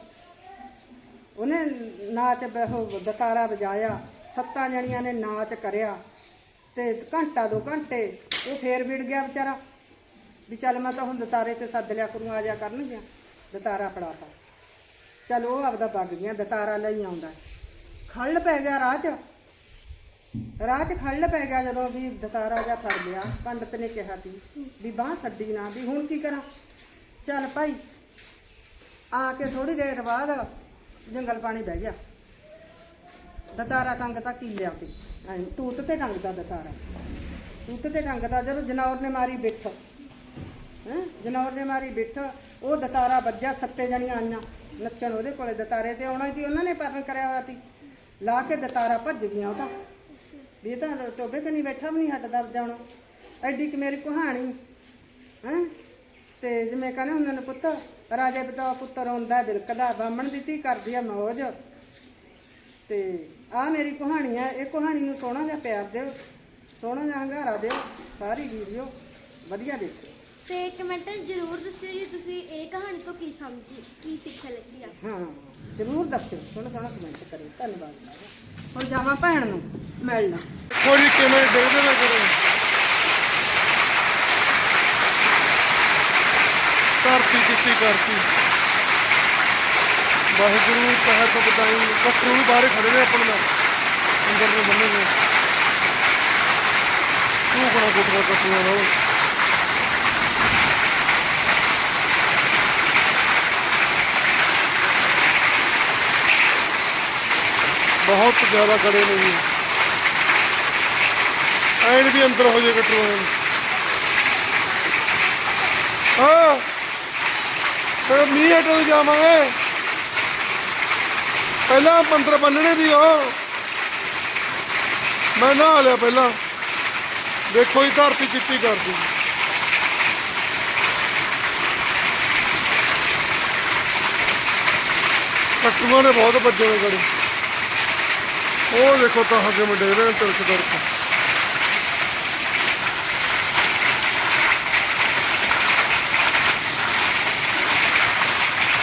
ਉਹਨੇ ਨਾਚ ਬ- ਉਹ ਦਤਾਰਾ ਵਜਾਇਆ, ਸੱਤਾਂ ਜਣੀਆਂ ਨੇ ਨਾਚ ਕਰਿਆ ਤੇ ਘੰਟਾ ਦੋ ਘੰਟੇ ਉਹ ਫੇਰ ਵਿੜ ਗਿਆ ਵਿਚਾਰਾ ਵੀ ਚੱਲ ਮੈਂ ਤਾਂ ਹੁਣ ਦਤਾਰੇ ਤੇ ਸੱਦ ਲਿਆ ਕਰੂੰ, ਆ ਜਾ ਕਰਨਗੀਆਂ। ਦਤਾਰਾ ਫੜਾਤਾ। ਚੱਲ ਉਹ ਆਪਦਾ ਵਗ ਗਿਆ ਦਤਾਰਾ ਲਈ ਆਉਂਦਾ। ਖੱਲ ਪੈ ਗਿਆ ਰਾਹ 'ਚ। ਰਾਹ 'ਚ ਖੱਲ ਪੈ ਗਿਆ ਜਦੋਂ ਵੀ ਦਤਾਰਾ ਜਾ ਫੜ ਲਿਆ, ਪੰਡਤ ਨੇ ਕਿਹਾ ਸੀ ਵੀ ਬਾਹ ਸੱਡੀ ਨਾ, ਵੀ ਹੁਣ ਕੀ ਕਰਾਂ? ਚੱਲ ਭਾਈ, ਆ ਕੇ ਥੋੜੀ ਦੇਰ ਬਾਅਦ ਜੰਗਲ ਪਾਣੀ ਬਹਿ ਗਿਆ। ਦਤਾਰਾ ਟੰਗ ਤਾਂ ਕੀ ਲਿਆ ਤੇ ਐਂ, ਤੂਤ ਤੇ ਟੰਗਦਾ ਦਤਾਰਾ। ਤੂਤ ਤੇ ਟੰਗਦਾ ਜਦੋਂ ਜਨੌਰ ਨੇ ਮਾਰੀ ਬਿੱਠ। ਹੈਂ, ਜਨੌਰ ਨੇ ਮਾਰੀ ਬਿੱਠ, ਉਹ ਦਤਾਰਾ ਵੱਜਿਆ, ਸੱਤੇ ਜਣੀਆਂ ਆਈਆਂ। ਨੱਚਣ ਉਹਦੇ ਕੋਲੇ ਦਤਾਰੇ ਤੇ ਆਉਣਾ ਸੀ, ਉਹਨਾਂ ਨੇ ਪਰਨ ਕਰਿਆ ਹੋਇਆ ਸੀ। ਲਾ ਕੇ ਦਤਾਰਾ ਭੱਜ ਗਈਆਂ ਉਹ ਤਾਂ। ਵੀ ਇਹ ਤਾਂ ਟੋਬੇ ਕਨੀ ਬੈਠਾ, ਵੀ ਨਹੀਂ ਹਟਦਾ ਜਾਣਾ। ਐਡੀ ਕਿ ਮੇਰੀ ਕਹਾਣੀ। ਹੈਂ? ਤੇ ਜਿਵੇਂ ਕਹਿੰਦੇ ਹੁੰਦੇ ਨੇ ਪੁੱਤ ਰਾਜੇ ਪਿਤਾ ਪੁੱਤਰ ਹੁੰਦਾ ਬਿਲਕਦਾ ਬਾਹਮਣ ਦੀ ਧੀ ਕਰਦੀ ਆ ਮੌਜ। ਤੇ ਆ ਮੇਰੀ ਕਹਾਣੀ ਹੈ ਇਹ ਕਹਾਣੀ ਨੂੰ ਸੋਹਣਾ ਜਿਹਾ ਪਿਆਰ ਦਿਓ ਸੋਹਣਾ ਜਿਹਾ ਹੰਗਾਰਾ ਦਿਓ ਸਾਰੀ ਵੀਡੀਓ ਵਧੀਆ ਦੇਖੋ। ਤੇ ਕਮੈਂਟ ਜ਼ਰੂਰ ਦੱਸਿਓ ਜੀ ਤੁਸੀਂ ਇਹ ਕਹਾਣੀ ਤੋਂ ਕੀ ਸਮਝੀ ਕੀ ਸਿੱਖਿਆ ਲੱਗੀ ਆ? ਹਾਂ ਜ਼ਰੂਰ ਦੱਸਿਓ ਸੋਹਣਾ ਸੋਹਣਾ ਕਮੈਂਟ ਕਰਿਓ ਧੰਨਵਾਦ। ਸਾਰਿਆਂ ਹੁਣ ਜਾਵਾਂ ਭੈਣ ਨੂੰ ਮਿਲਣਾ। ਕੋਈ ਕਿਵੇਂ ਡਿੱਗਦੇ ਨਾ ਕਰੋ। ਧਰਤੀ ਕਿੱਤੀ ਕਰਤੀ। ਵਾਹਿਗੁਰੂ ਤਹਿਤ ਬਤਾਈ ਕਟਰੂ ਵੀ ਬਾਹਰ ਖੜੇ ਨੇ ਆਪਣ ਦਾ ਅੰਦਰ ਨੂੰ ਬੰਨੇ ਨੇ। ਤੂੰ ਕੋਣਾ ਕੋਟਾ ਕਟਰੂ ਨਾ ਬਹੁਤ ਜ਼ਿਆਦਾ ਖੜੇ ਨੇ ਜੀ। ਐਨ ਵੀ ਅੰਦਰ ਹੋ ਜੇ ਕਟਰੂ ਐਨ ਹਾਂ। ਤੇ ਮੀਂਹ ਹਟੋ ਜਾਵਾਂਗੇ। ਪਹਿਲਾਂ ਮੰਦਰ ਬੰਨਣੇ ਦੀ ਉਹ। ਮੈਂ ਨਹਾ ਲਿਆ ਪਹਿਲਾਂ। ਦੇਖੋ ਹੀ ਧਰਤੀ ਚਿੱਟੀ ਕਰਦੀ। ਕੱਟੂਆਂ ਨੇ ਬਹੁਤ ਵੱਜੇ ਨੇ ਗੜੀ। ਉਹ ਦੇਖੋ ਤਾਂ ਅੱਗੇ ਮੁੰਡੇ ਨੇ, ਤਿਲਕ ਤਿਲਕ।